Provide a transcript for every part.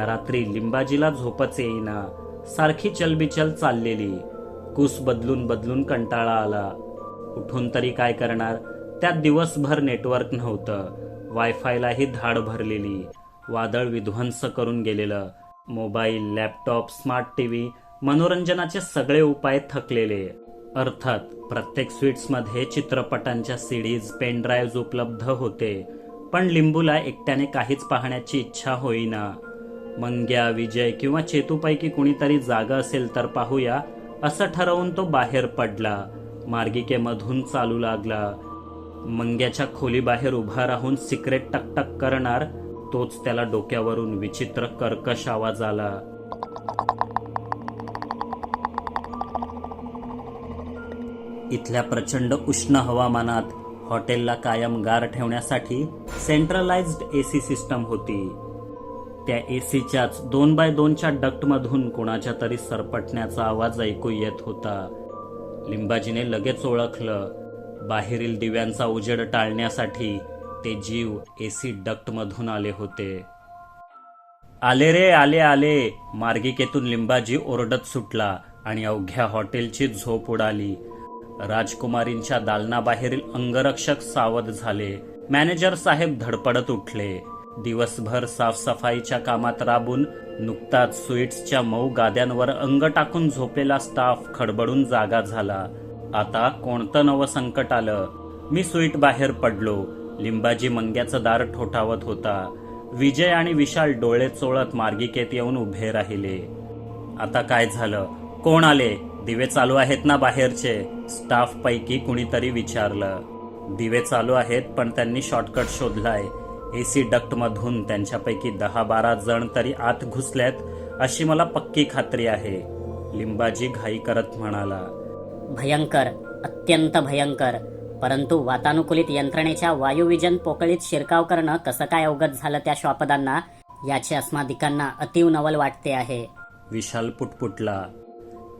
त्या रात्री लिंबाजीला झोपच येईना. सारखी चलबिचल चाललेली. कुस बदलून बदलून कंटाळा आला. उठून तरी काय करणार? त्यात दिवसभर नेटवर्क नव्हतं. वायफायलाही धाड भरलेली. वादळ विध्वंस करून गेलेलं. मोबाईल लॅपटॉप स्मार्ट टीव्ही मनोरंजनाचे सगळे उपाय थकलेले. अर्थात प्रत्येक स्वीट्समध्ये चित्रपटांच्या सिडीज पेन ड्राईव्ह उपलब्ध होते. पण लिंबूला एकट्याने काहीच पाहण्याची इच्छा होईना. मंग्या विजय किंवा चेतूपैकी कुणीतरी जागा असेल तर पाहूया असं ठरवून तो बाहेर पडला. मार्गिकेमधून चालू लागला. मंग्याच्या खोलीबाहेर उभा राहून सिक्रेट टकटक करणार तोच त्याला डोक्यावरून विचित्र कर्कश आवाज आला. इथल्या प्रचंड उष्ण हवामानात हॉटेलला कायम गार ठेवण्यासाठी सेंट्रलाइज्ड एसी सिस्टम होती. त्या एसीच्याच दोन बाय दोनच्या डक्टमधून कोणाच्या तरी सरपटण्याचा आवाज ऐकू येत होता. लिंबाजीने लगेच ओळखलं. बाहेरील दिव्यांचा उजेड टाळण्यासाठी ते जीव एसी डक्टमधून आले होते. आले रे आले आले. मार्गिकेतून लिंबाजी ओरडत सुटला आणि अवघ्या हॉटेलची झोप उडाली. राजकुमारींच्या दालनाबाहेरील अंगरक्षक सावध झाले. मॅनेजर साहेब धडपडत उठले. दिवसभर साफसफाईच्या कामात राबून नुकताच स्वीट्सच्या मऊ गाद्यांवर अंग टाकून झोपलेला स्टाफ खडबडून जागा झाला. आता कोणतं नवं संकट आलं? मी स्वीट बाहेर पडलो. लिंबाजी मंग्याचं दार ठोठावत होता. विजय आणि विशाल डोळे चोळत मार्गिकेत येऊन उभे राहिले. आता काय झालं? कोण आले? दिवे चालू आहेत ना बाहेरचे? स्टाफ पैकी कुणीतरी विचारलं. दिवे चालू आहेत पण त्यांनी शॉर्टकट शोधलाय. एसी डक्ट मधून त्यांच्यापैकी दहा बारा जण तरी आत घुसल्यात अशी मला पक्की खात्री आहे लिंबाजी घाई करत म्हणाला. भयंकर अत्यंत भयंकर परंतु वातानुकूलित यंत्रणेच्या वायुविजन पोकळीत शिरकाव करणं कसं काय अवगत झालं त्या श्वापदांना याचे अस्मादिकांना अतिव नवल वाटते आहे. विशाल पुटपुटला.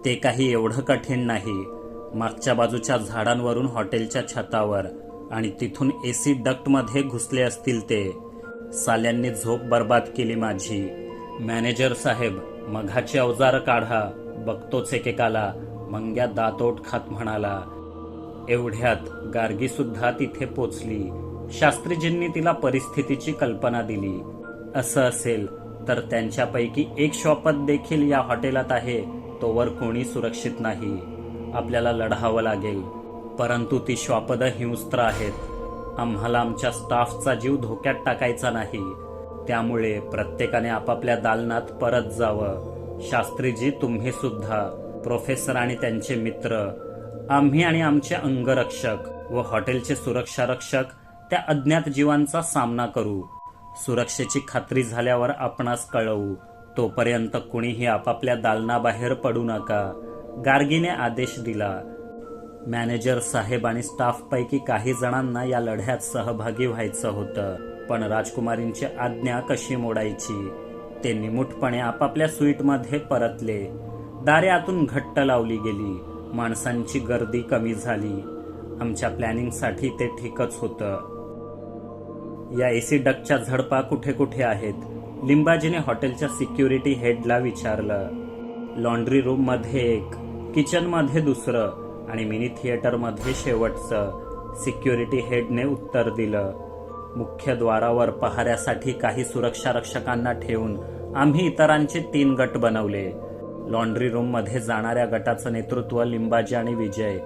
ते काही एवढं कठीण नाही. मागच्या बाजूच्या झाडांवरून हॉटेलच्या छतावर आणि तिथून ए सी डक्टमध्ये घुसले असतील ते. साल्यांनी झोप बर्बाद केली माझी. मॅनेजर साहेब मघाची अवजार काढा. बघतोच एकेकाला. मंग्या दातोट खात म्हणाला. एवढ्यात गार्गी सुद्धा तिथे पोचली. शास्त्रीजींनी तिला परिस्थितीची कल्पना दिली. असं असेल तर त्यांच्यापैकी एक शॉपत देखील या हॉटेलात आहे. तोवर कोणी सुरक्षित नाही. आपल्याला लढावं लागेल. परंतु ती श्वापद हिंस्त्र आहेत. आम्हाला आमच्या स्टाफचा जीव धोक्यात टाकायचा नाही. त्यामुळे प्रत्येकाने आपापल्या दालनात परत जावं. शास्त्रीजी तुम्ही सुद्धा प्रोफेसर आणि त्यांचे मित्र आम्ही आणि आमचे अंगरक्षक व हॉटेलचे सुरक्षा रक्षक त्या अज्ञात जीवांचा सामना करू. सुरक्षेची खात्री झाल्यावर आपणास कळवू. तोपर्यंत कुणीही आपापल्या दालनाबाहेर पडू नका. गार्गीने आदेश दिला. मॅनेजर साहेब आणि स्टाफपैकी काही जणांना या लढ्यात सहभागी व्हायचं होतं. पण राजकुमारींची आज्ञा कशी मोडायची? ते निमूटपणे आपापल्या स्वीटमध्ये परतले. दारे आतून घट्ट लावली गेली. माणसांची गर्दी कमी झाली. आमच्या प्लॅनिंगसाठी ते ठीकच होतं. या एसी डकच्या झडपा कुठे कुठे आहेत? लिंबाजीने हॉटेलच्या सिक्युरिटी हेडला विचारलं. लॉन्ड्री रूममध्ये एक किचनमध्ये दुसरं. आणि मिनी थिएटरमध्ये शेवटचं सिक्युरिटी हेडने उत्तर दिलं. मुख्य द्वारावर पहाऱ्यासाठी काही सुरक्षा रक्षकांना ठेवून आम्ही इतरांचे तीन गट बनवले. लॉन्ड्री रूममध्ये जाणाऱ्या गटाचं नेतृत्व लिंबाजी आणि विजय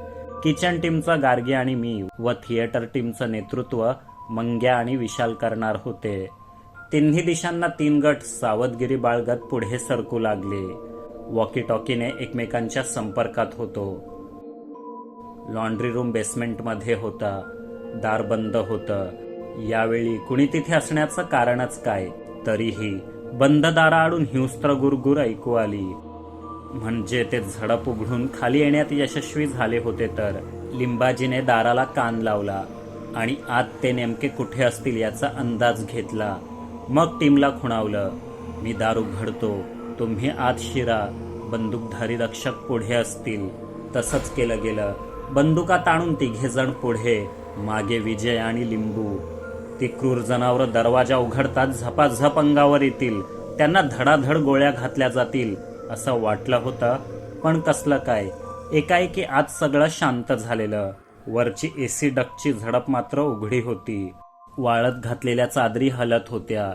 किचन टीमचा गार्गी आणि मी व थिएटर टीमचं नेतृत्व मंग्या आणि विशाल करणार होते. तिन्ही दिशांना तीन गट सावधगिरी बाळगत पुढे सरकू लागले. वॉकी टॉकीने एकमेकांच्या संपर्कात होतो. लॉन्ड्री रूम बेसमेंटमध्ये होता दार बंद होतं. यावेळी कुणी तिथे असण्याचं कारणच काय? तरीही बंद दाराआडून हिंस्त्र गुरगुर ऐकू आली. म्हणजे ते झडप उघडून खाली येण्यात यशस्वी झाले होते तर लिंबाजीने दाराला कान लावला आणि आत ते नेमके कुठे असतील याचा अंदाज घेतला. मग टीमला खुणावलं मी दार उघडतो तुम्ही आत शिरा बंदूकधारी रक्षक पुढे असतील. तसंच केलं गेलं. बंदुका ताणून तिघेजण पुढे. मागे विजय आणि लिंबू. ती क्रूर जनावरं दरवाजा उघडतात झपाझप अंगावर येतील. त्यांना धडाधड गोळ्या घातल्या जातील असं वाटलं होतं. पण कसलं काय? एकाएकी आज सगळं शांत झालेलं. वरची एसी डकची झडप मात्र उघडी होती. वाळत घातलेल्या चादरी हलत होत्या.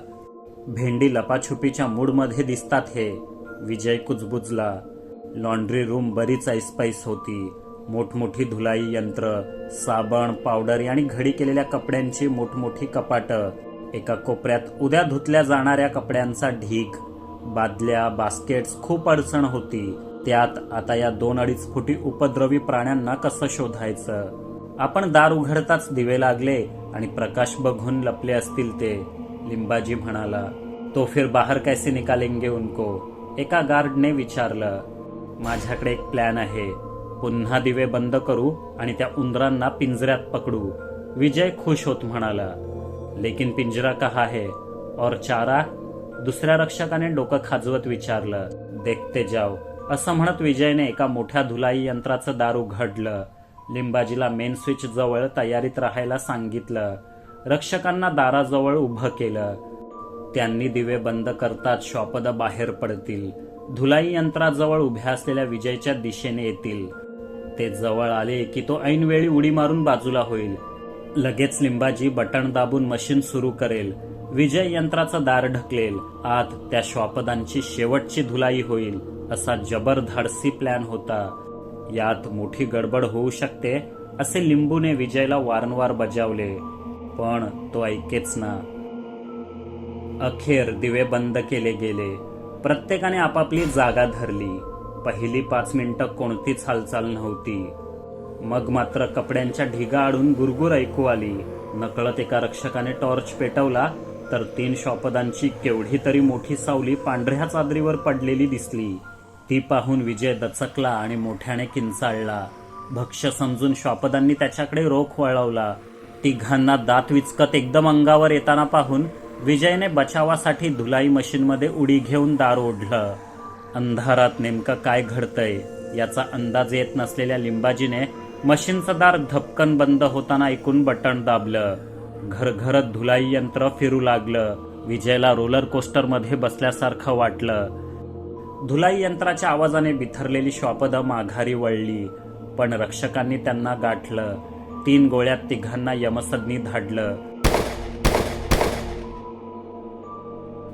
भेंडी लपाछुपीच्या मूडमध्ये दिसतात हे. विजय कुजबुजला. लॉन्ड्री रूम बरीच ऐसपैस होती. मोठमोठी धुलाई यंत्र साबण पावडर आणि घडी केलेल्या कपड्यांची मोठमोठी कपाटं. एका कोपऱ्यात उद्या धुतल्या जाणाऱ्या कपड्यांचा ढीग. बादल्या बास्केट्स खूप अडचण होती. त्यात आता या दोन अडीच फुटी उपद्रवी प्राण्यांना कसं शोधायचं? आपण दार उघडताच दिवे लागले आणि प्रकाश बघून लपले असतील ते लिंबाजी म्हणाला. तो फिर बाहेर कैसे निकालेंगे उनको? एका गार्डने विचारलं. माझ्याकडे एक प्लॅन आहे. पुन्हा दिवे बंद करू आणि त्या उंदरांना पिंजऱ्यात पकडू. विजय खुश होत म्हणाला लेकिन पिंजरा कहा है? और चारा? दुसऱ्या रक्षकाने डोकं खाजवत विचारलं देखते जाव असं म्हणत विजयने एका मोठ्या धुलाई यंत्राचं दार उघडलं. लिंबाजीला मेन स्विच जवळ तयारीत राहायला सांगितलं. रक्षकांना दाराजवळ उभं केलं. त्यांनी दिवे बंद करताच श्वापद बाहेर पडतील. धुलाई यंत्राजवळ उभ्या असलेल्या विजयच्या दिशेने येतील. ते जवळ आले की तो ऐनवेळी उडी मारून बाजूला होईल. लगेच लिंबाजी बटण दाबून मशीन सुरू करेल. विजय यंत्राचं दार ढकलेल. आत त्या श्वापदांची शेवटची धुलाई होईल असा जबरधडसी प्लॅन होता. यात मोठी गडबड होऊ शकते असे लिंबूने विजयला वारंवार बजावले. पण तो ऐकेच ना. अखेर दिवे बंद केले गेले. प्रत्येकाने आपापली जागा धरली. पहिली पाच मिनिटं कोणतीच हालचाल नव्हती. मग मात्र कपड्यांच्या ढिगा आडून गुरगुर ऐकू आली. नकळत एका रक्षकाने टॉर्च पेटवला तर तीन शॉपदांची केवढी तरी मोठी सावली पांढऱ्या चादरीवर पडलेली दिसली. ती पाहून विजय दचकला आणि मोठ्याने किंचाळला. भक्ष्य समजून शॉपदांनी त्याच्याकडे रोख वळवला. तिघांना दात विचकत एकदम अंगावर येताना पाहून विजयने बचावासाठी धुलाई मशीनमध्ये उडी घेऊन दार ओढलं. अंधारात नेमकं काय घडतंय याचा अंदाज येत नसलेल्या लिंबाजीने मशीनचं दार धपकन बंद होताना ऐकून बटण दाबलं. घरघरत धुलाई यंत्र फिरू लागलं. विजयला रोलर कोस्टरमध्ये बसल्यासारखं वाटलं. धुलाई यंत्राच्या आवाजाने बिथरलेली श्वापदं माघारी वळली. पण रक्षकांनी त्यांना गाठलं. तीन गोळ्यात तिघांना यमसदनी धाडलं.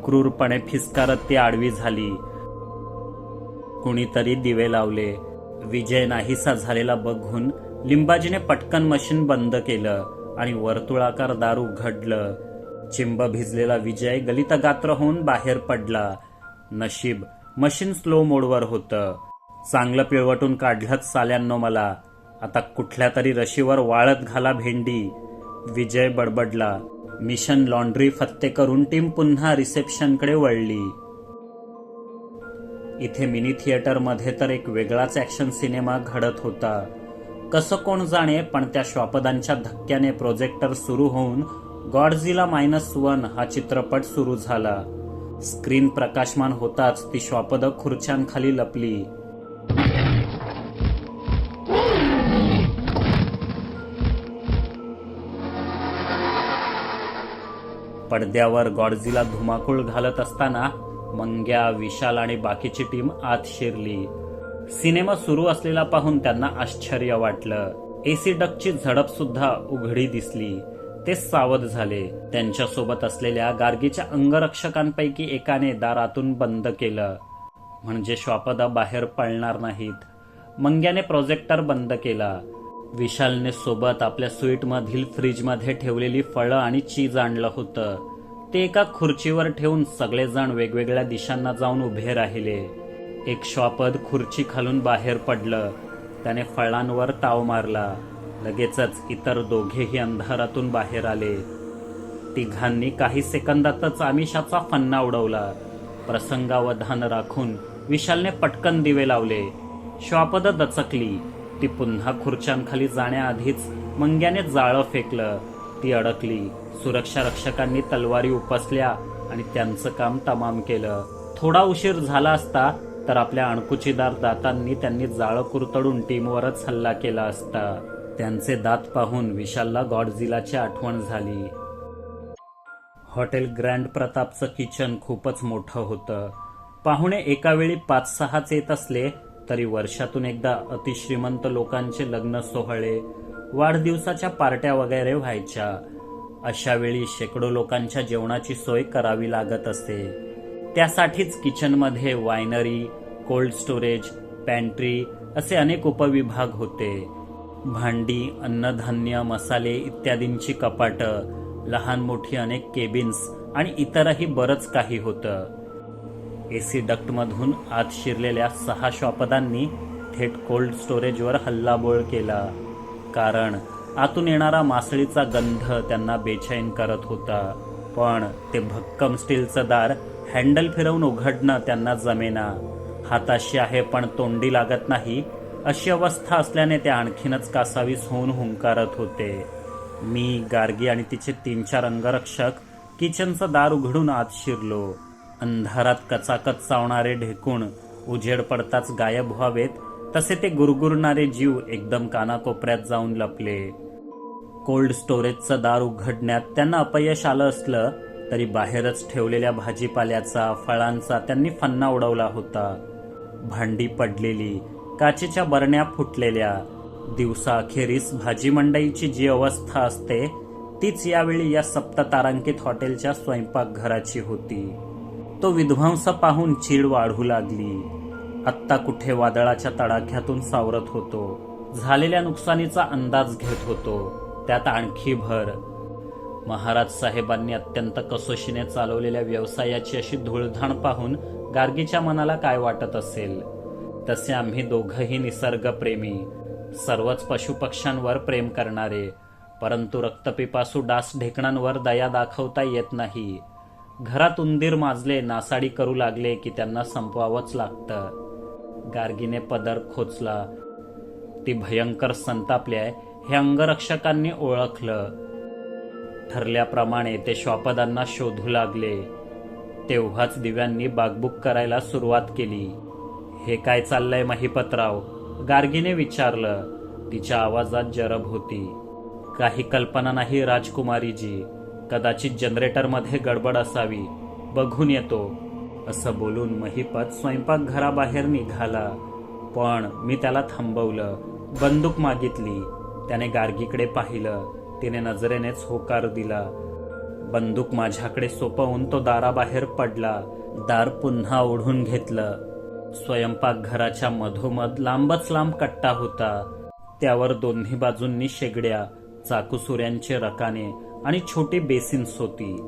क्रूरपणे फिसकारत ती आडवी झाली. कुणीतरी दिवे लावले. विजय नाहीसा झालेला बघून लिंबाजीने पटकन मशीन बंद केलं आणि वर्तुळाकार दार उघडलं. चिंब भिजलेला विजय गलितगात्र होऊन बाहेर पडला. नशीब मशीन स्लो मोडवर होतं. चांगलं पिळवटून काढलंच साल्यांनो मला. आता कुठल्या तरी रशीवर वाळत घाला भेंडी. विजय बडबडला. मिशन लॉन्ड्री फत्ते करून टीम पुन्हा रिसेप्शनकडे वळली. इथे मिनी थिएटरमध्ये तर एक वेगळाच ॲक्शन सिनेमा घडत होता. कसं कोण जाणे पण त्या श्वापदांच्या धक्क्याने प्रोजेक्टर सुरू होऊन गॉडझिला मायनस वन हा चित्रपट सुरू झाला. स्क्रीन प्रकाशमान होताच ती श्वापद खुर्च्यांखाली लपली. पडद्यावर गॉडझिला धुमाकूळ घालत असताना मंग्या विशाल आणि बाकीची टीम आत शिरली. सिनेमा सुरू असलेला पाहून त्यांना आश्चर्य वाटलं. एसी डकची झडप सुद्धा उघडी दिसली. ते सावध झाले. त्यांच्यासोबत असलेल्या गार्गीच्या अंगरक्षकांपैकी एकाने दारातून बंद केलं. म्हणजे श्वापदा बाहेर पळणार नाहीत. मंग्याने प्रोजेक्टर बंद केला. विशालने सोबत आपल्या स्वीटमधील फ्रीजमध्ये ठेवलेली फळं आणि चीज आणलं होतं. ते एका खुर्चीवर ठेवून सगळेजण वेगवेगळ्या दिशांना जाऊन उभे राहिले. एक श्वापद खुर्ची खालून बाहेर पडलं. त्याने फळांवर ताव मारला. लगेचच इतर दोघेही अंधारातून बाहेर आले. तिघांनी काही सेकंदातच आमिषाचा फन्ना उडवला. प्रसंगावधान राखून विशालने पटकन दिवे लावले. श्वापद दचकली. ती पुन्हा खुर्च्यांखाली जाण्याआधीच मंग्याने जाळं फेकलं. ती अडकली. सुरक्षा रक्षकांनी तलवारी उपसल्या आणि त्यांचं काम तमाम केलं. थोडा उशीर झाला असता तर आपल्या अणकुचीदार दातांनी त्यांनी जाळं कुरतडून टीमवरच हल्ला केला असता. त्यांचे दात पाहून विशालला गॉडझिलाची आठवण झाली. हॉटेल ग्रँड प्रतापचं किचन खूपच मोठं होतं. पाहुणे एकावेळी पाच सहाच येत असले तरी वर्षातून एकदा अतिश्रीमंत लोकांचे लग्न सोहळे वाढदिवसाच्या पार्ट्या वगैरे व्हायच्या. अशा वेळी शेकडो लोकांच्या जेवणाची सोय करावी लागत असते. त्यासाठीच किचनमध्ये वायनरी कोल्ड स्टोरेज पॅन्ट्री असे अनेक उपविभाग होते. भांडी अन्नधान्य मसाले इत्यादींची कपाटं लहान मोठी अनेक केबिन्स आणि इतरही बरंच काही होतं. एसी डक्टमधून आत शिरलेल्या सहा श्वापदांनी थेट कोल्ड स्टोरेजवर हल्लाबोळ केला. कारण आतून येणारा मासळीचा गंध त्यांना बेचैन करत होता. पण ते भक्कम स्टीलचं दार हँडल फिरवून उघडणं त्यांना जमेना. हाताशी आहे पण तोंडी लागत नाही अशी अवस्था असल्याने ते आणखीनच कासावीस होऊन हुंकारत होते. मी गार्गी आणि तिचे तीन चार अंगरक्षक किचनचं दार उघडून आत शिरलो. अंधारात कचाकच चावणारे ढेकूण उजेड पडताच गायब व्हावेत तसे ते गुरगुरणारे जीव एकदम कानाकोपऱ्यात जाऊन लपले. कोल्ड स्टोरेजचं दार उघडण्यात त्यांना अपयश आलं असलं तरी बाहेरच ठेवलेल्या भाजीपाल्याचा फळांचा त्यांनी फन्ना उडवला होता. भांडी पडलेली काचेच्या बरण्या फुटलेल्या. दिवसा अखेरीस भाजी मंडईची जी अवस्था असते तीच यावेळी या सप्ततारांकित हॉटेलच्या स्वयंपाकघराची होती. तो विध्वंस पाहून चीड वाढू लागली. आत्ता कुठे वादळाच्या तडाख्यातून सावरत होतो झालेल्या नुकसानीचा अंदाज घेत होतो. त्यात आणखी भर. महाराज साहेबांनी अत्यंत कसोशीने चालवलेल्या व्यवसायाची अशी धुळधाण पाहून गार्गीच्या मनाला काय वाटत असेल? तसे आम्ही दोघंही निसर्गप्रेमी सर्वच पशुपक्ष्यांवर प्रेम करणारे परंतु रक्तपिपासू डास ढेकणांवर दया दाखवता येत नाही. घरात उंदीर माजले नासाडी करू लागले की त्यांना संपवावंच लागतं. गार्गीने पदर खोचला. ती भयंकर संतापल्याय हे अंगरक्षकांनी ओळखलं. ठरल्याप्रमाणे ते श्वापदांना शोधू लागले. तेव्हाच दिव्यांनी बागबुक करायला सुरुवात केली. हे काय चाललंय महिपतराव? गार्गीने विचारलं. तिच्या आवाजात जरब होती. काही कल्पना नाही राजकुमारीजी. कदाचित जनरेटरमध्ये गडबड असावी. बघून येतो. असं बोलून महिपत स्वयंपाकघराबाहेर निघाला. पण मी त्याला थांबवलं. बंदूक मागितली. त्याने गार्गीकडे पाहिलं. तिने नजरेनेच होकार दिला. बंदूक माझ्याकडे सोपवून तो दाराबाहेर पडला. दार पुन्हा ओढून घेतलं. स्वयंपाकघराच्या मधोमध लांबच लांब कट्टा होता. त्यावर दोन्ही बाजूंनी शेगड्या चाकूसुऱ्यांचे रकाने आणि छोटी बेसिन्स होती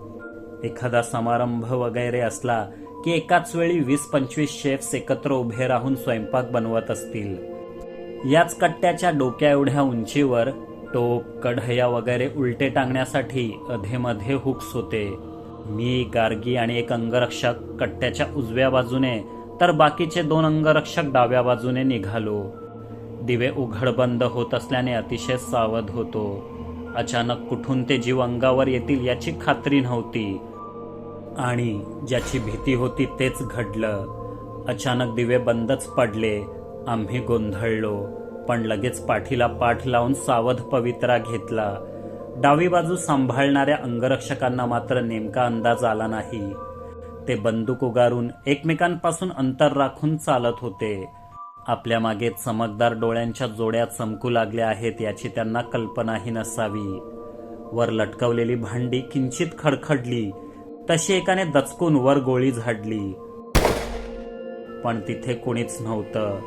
एखादा समारंभ वगैरे असला की एकाच वेळी वीस पंचवीस शेफ्स एकत्र उभे राहून स्वयंपाक बनवत असतील. याच कट्ट्याच्या डोक्या एवढ्या उंचीवर टोप कढया वगैरे उलटे टांगण्यासाठी अधेमध्ये हुक्स होते. मी गार्गी आणि एक अंगरक्षक कट्ट्याच्या उजव्या बाजूने तर बाकीचे दोन अंगरक्षक डाव्या बाजूने निघालो. दिवे उघड बंद होत असल्याने अतिशय सावध होतो. अचानक कुठून ते जीव अंगावर येतील याची खात्री नव्हती. आणि ज्याची भीती होती तेच घडलं. अचानक दिवे बंदच पडले. आम्ही गोंधळलो पण लगेच पाठीला पाठ लावून सावध पवित्रा घेतला. डावी बाजू सांभाळणाऱ्या अंगरक्षकांना मात्र नेमका अंदाज आला नाही. ते बंदूक उगारून एकमेकांपासून अंतर राखून चालत होते. आपल्या मागे चमकदार डोळ्यांच्या जोड्या चमकू लागल्या आहेत याची त्यांना कल्पनाही नसावी. वर लटकवलेली भांडी किंचित खडखडली तशी एकाने दचकून वर गोळी झाडली. पण तिथे कोणीच नव्हतं.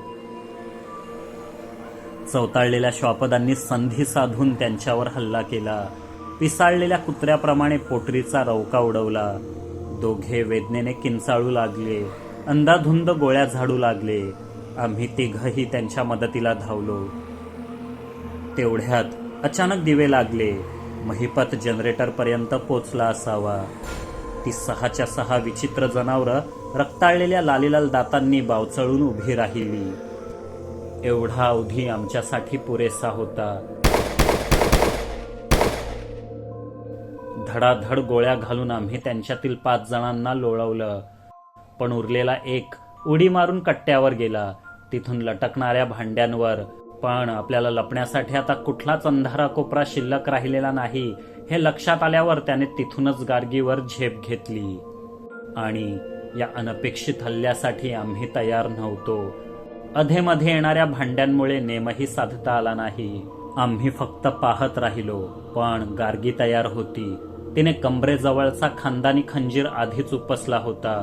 चवताळलेल्या श्वापदांनी संधी साधून त्यांच्यावर हल्ला केला. पिसाळलेल्या कुत्र्याप्रमाणे पोटरीचा रवका उडवला. दोघे वेदनेने किंचाळू लागले. अंधाधुंद गोळ्या झाडू लागले. आम्ही तिघही त्यांच्या मदतीला धावलो. तेवढ्यात अचानक दिवे लागले. महिपत जनरेटरपर्यंत पोचला असावा. ती सहाच्या सहा विचित्र जनावरं रक्ताळलेल्या लालीलाल दातांनी बावचळून उभी राहिली. एवढा अवधी आमच्यासाठी पुरेसा होता. धडाधड गोळ्या घालून आम्ही त्यांच्यातील पाच जणांना लोळवलं. पण उरलेला एक उडी मारून कट्ट्यावर गेला. तिथून लटकणाऱ्या भांड्यांवर. पण आपल्याला लपण्यासाठी आता कुठलाच अंधारा कोपरा शिल्लक राहिलेला नाही हे लक्षात आल्यावर त्याने तिथूनच गार्गीवर झेप घेतली. आणि या अनपेक्षित हल्ल्यासाठी आम्ही तयार नव्हतो. अधेमध्ये येणाऱ्या भांड्यांमुळे नेमही साधता आला नाही. आम्ही फक्त पाहत राहिलो पण गार्गी तयार होती. तिने कमरेजवळचा खानदानी खंजीर आधीच उपसला होता.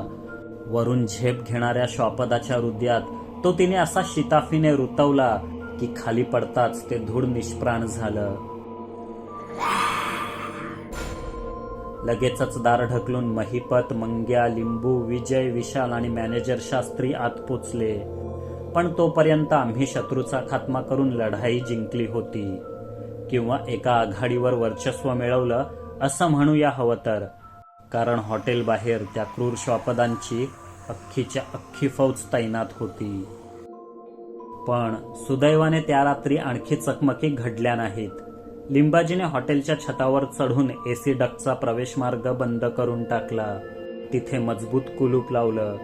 वरून झेप घेणाऱ्या श्वापदाच्या हृदयात तो तिने असा शिताफीने रुतवला की खाली पडताच ते धूळ निष्प्राण झालं. लगेचच दार ढकलून महिपत मंग्या लिंबू विजय विशाल आणि मॅनेजर शास्त्री आत पोचले. पण तोपर्यंत आम्ही शत्रूचा खात्मा करून लढाई जिंकली होती. किंवा एका आघाडीवर वर्चस्व मिळवलं असं म्हणूया हवं तर. कारण हॉटेल बाहेर त्या क्रूर श्वापदांची अख्खीच्या अख्खी फौज तैनात होती. पण सुदैवाने त्या रात्री आणखी चकमकी घडल्या नाहीत. लिंबाजीने हॉटेलच्या छतावर चढून एसी डकचा प्रवेशमार्ग बंद करून टाकला. तिथे मजबूत कुलूप लावलं.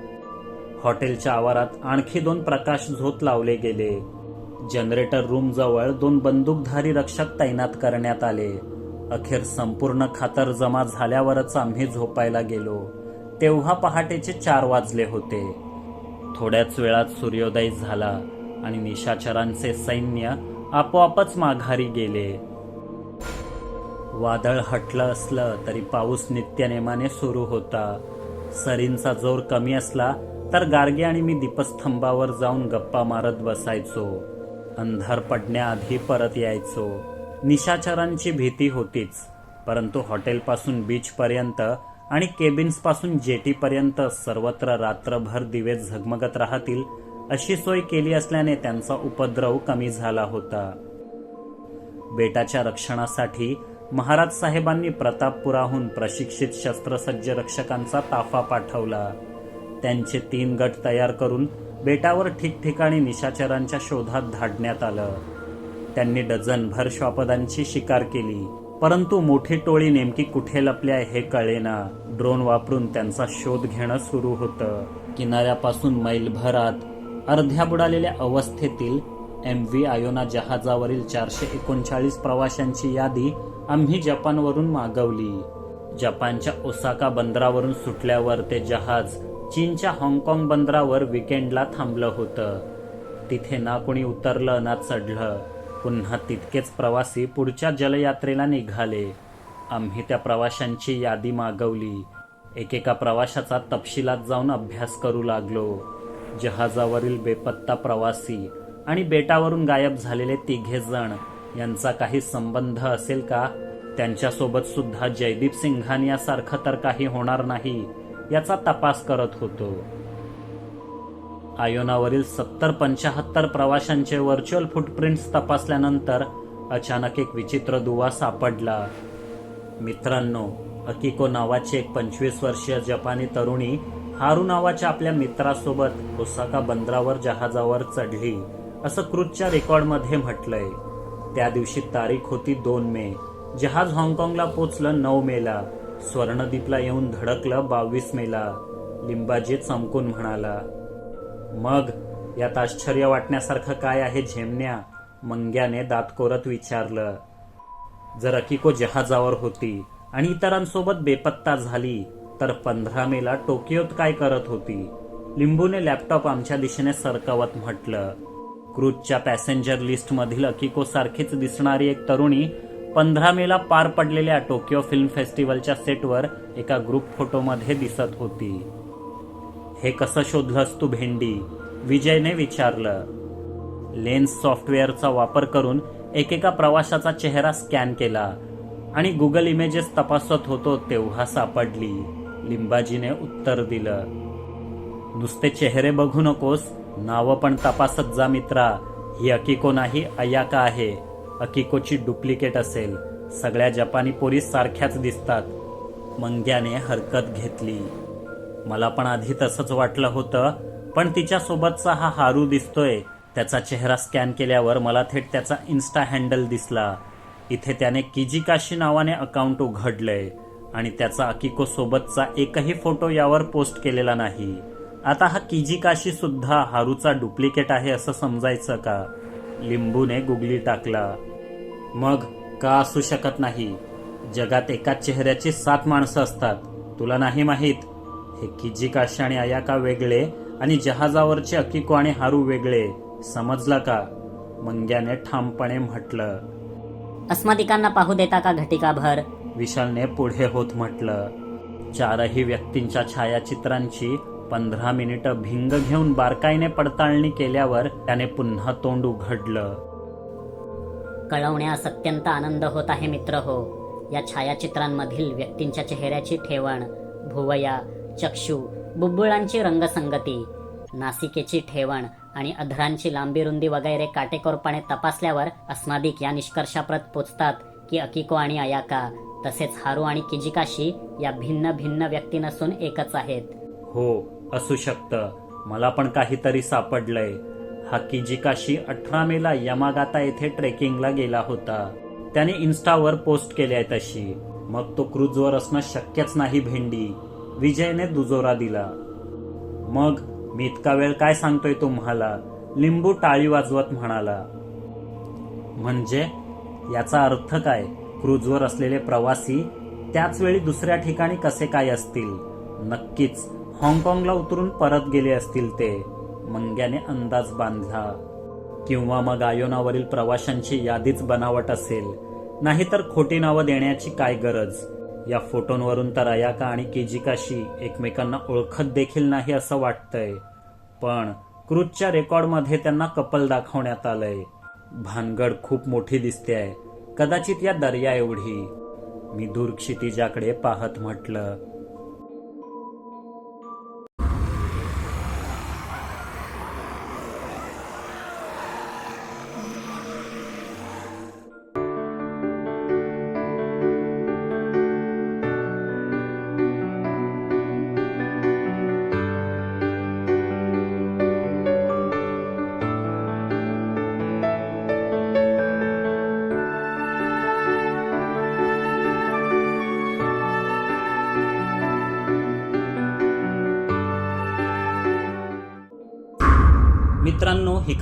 हॉटेलच्या आवारात आणखी दोन प्रकाश झोत लावले गेले. जनरेटर रूम जवळ दोन बंदूकधारी रक्षक तैनात करण्यात आले. अखेर संपूर्ण खातर जमा झाल्यावरच आम्ही झोपायला गेलो. तेव्हा पहाटेचे चार वाजले होते. थोड्याच वेळात सूर्योदय झाला आणि निशाचरांचे सैन्य आपोआपच माघारी गेले. वादळ हटलं असलं तरी पाऊस नित्यनेमाने सुरू होता. सरींचा जोर कमी असला तर गार्गे आणि मी दीपस्तंभावर जाऊन गप्पा मारत बसायचो. अंधार पडण्याआधी परत यायचो. निशाचरांची भीती होतीच परंतु हॉटेलपासून बीचपर्यंत आणि केबिन्सपासून जेटीपर्यंत सर्वत्र रात्रभर दिवे झगमगत राहतील अशी सोय केली असल्याने त्यांचा उपद्रव कमी झाला होता. बेटाच्या रक्षणासाठी महाराज साहेबांनी प्रतापपुराहून प्रशिक्षित शस्त्रसज्ज रक्षकांचा ताफा पाठवला. त्यांचे तीन गट तयार करून बेटावर ठिकठिकाणी निशाचरांच्या शोधात धाडण्यात आलं. त्यांनी डझनभर श्वापदांची शिकार केली. परंतु मोठी टोळी नेमकी कुठे लपल्या हे कळेना ड्रोन वापरून त्यांचा शोध घेणं सुरू होतं. किनाऱ्यापासून मैलभरात अर्ध्या बुडालेल्या अवस्थेतील एम व्ही आयोना जहाजावरील चारशे एकोणचाळीस प्रवाशांची यादी आम्ही जपानवरून मागवली. जपानच्या ओसाका बंदरावरून सुटल्यावर ते जहाज चीनच्या हाँगकाँग बंदरावर विकेंडला थांबलं होतं. तिथे ना कोणी उतरलं ना चढलं. पुन्हा तितकेच प्रवासी पुढच्या जलयात्रेला निघाले. आम्ही त्या प्रवाशांची यादी मागवली. एकेका प्रवाशाचा तपशिलात जाऊन अभ्यास करू लागलो. जहाजावरील बेपत्ता प्रवासी आणि बेटावरून गायब झालेले तिघे जण यांचा काही संबंध असेल का? त्यांच्यासोबत सुद्धा जयदीप सिंघानियासारखं तर काही होणार नाही. याचा तपास करत होतो. आयोनावरील सत्तर पंचाहत्तर प्रवाशांचे व्हर्च्युअल फुटप्रिंट्स तपासल्यानंतर अचानक एक विचित्र दुवा सापडला. मित्रांनो अकिको नावाची एक पंचवीस वर्षीय जपानी तरुणी हारू नावाच्या आपल्या मित्रासोबत ओसाका बंदरावर जहाजावर चढली असं क्रूजच्या रेकॉर्डमध्ये म्हटलंय. त्या दिवशी तारीख होती दोन मे. जहाज हाँगकाँगला पोचलं नऊ मेला. स्वर्णदीपला येऊन धडकलं बावीस मेला लिंबाजी चमकून म्हणाला मग यात आश्चर्य वाटण्यासारखं काय आहे झेमण्या? मंग्याने दात कोरत विचारलं जर अकिको जहाजावर होती आणि इतरांसोबत बेपत्ता झाली तर पंधरा मेला टोकियोत काय करत होती? लिंबूने लॅपटॉप आमच्या दिशेने सरकवत म्हटलं क्रूजच्या पॅसेंजर लिस्टमधील अकिको सारखीच दिसणारी एक तरुणी पंधरा मेला पार पडलेल्या टोकियो फिल्म फेस्टिवलच्या सेटवर एका ग्रुप फोटोमध्ये दिसत होती. हे कसं शोधलंस तू भेंडी? विजयने विचारलं. लेन्स सॉफ्टवेअरचा वापर करून एकेका प्रवाशाचा चेहरा स्कॅन केला आणि गुगल इमेजेस तपासत होतो तेव्हा सापडली. लिंबाजीने उत्तर दिलं. नुसते चेहरे बघू नकोस नावं पण तपासत जा मित्रा. ही अकिको नाही अयाका आहे. अकिकोची डुप्लिकेट असेल. सगळ्या जपानी पोरीस सारख्याच दिसतात. मंग्याने हरकत घेतली. मला पण आधी तसंच वाटलं होतं पण तिच्यासोबतचा हा हारू दिसतोय. त्याचा चेहरा स्कॅन केल्यावर मला थेट त्याचा इन्स्टा हँडल दिसला. इथे त्याने किजिकाशी नावाने अकाउंट उघडलंय आणि त्याचा अकिको सोबतचा एकही फोटो यावर पोस्ट केलेला नाही. आता हा किजिकाशी सुद्धा हारूचा डुप्लिकेट आहे असं समजायचं का? लिंबूने गुगली टाकला. मग का असू शकत नाही? जगात एकाच चेहऱ्याची सात माणसं असतात. तुला नाही माहीत? हे किजी काशी आणि अयाका वेगळे आणि जहाजावरचे अकिको आणि हारू वेगळे. समजला का? मंग्याने ठामपणे म्हटलं. अस्मादिकांना पाहू देता का घटिकाभर? विशालने पुढे होत म्हटलं. चारही व्यक्तींच्या छायाचित्रांची पंधरा मिनिटं भिंग घेऊन बारकाईने पडताळणी केल्यावर त्याने पुन्हा तोंड उघडलं. कळवण्यास अत्यंत आनंद होत आहे मित्र हो. या छायाचित्रांमधील व्यक्तींच्या चेहऱ्याची ठेवण भुवया चक्षु बुब्बुळांची रंगसंगती नासिकेची ठेवण आणि अधरांची लांबी रुंदी वगैरे काटेकोरपणे तपासल्यावर अस्मादिक या निष्कर्षाप्रत पोचतात की अकिको आणि अयाका तसेच हारू आणि किजिकाशी या भिन्न भिन्न व्यक्ती नसून एकच आहेत. हो असू शकतं. मला पण काहीतरी सापडलंय. हा किजिकाशी अठरा मेला यमागाता येथे ट्रेकिंगला गेला होता. त्याने इन्स्टावर पोस्ट केली आहे तशी. मग तो क्रूजवर असणं शक्यच नाही भेंडी. विजयने दुजोरा दिला. मग मी इतका वेळ काय सांगतोय तुम्हाला? लिंबू टाळी वाजवत म्हणाला. म्हणजे? याचा अर्थ काय? क्रूजवर असलेले प्रवासी त्याच वेळी दुसऱ्या ठिकाणी कसे काय असतील? नक्कीच हाँगकाँगला उतरून परत गेले असतील ते. मंग्याने अंदाज बांधला. किंवा मग आयोनावरील प्रवाशांची यादीच बनावट असेल. नाहीतर खोटी नावं देण्याची काय गरज? या फोटोंवरून तर अयाका आणि केजिकाशी एकमेकांना ओळखत देखील नाही असं वाटतंय. पण क्रूजच्या रेकॉर्डमध्ये त्यांना कपल दाखवण्यात आलंय. भानगड खूप मोठी दिसते आहे कदाचित या दर्या एवढी. मी दूर क्षितिजाकडे पाहत म्हटलं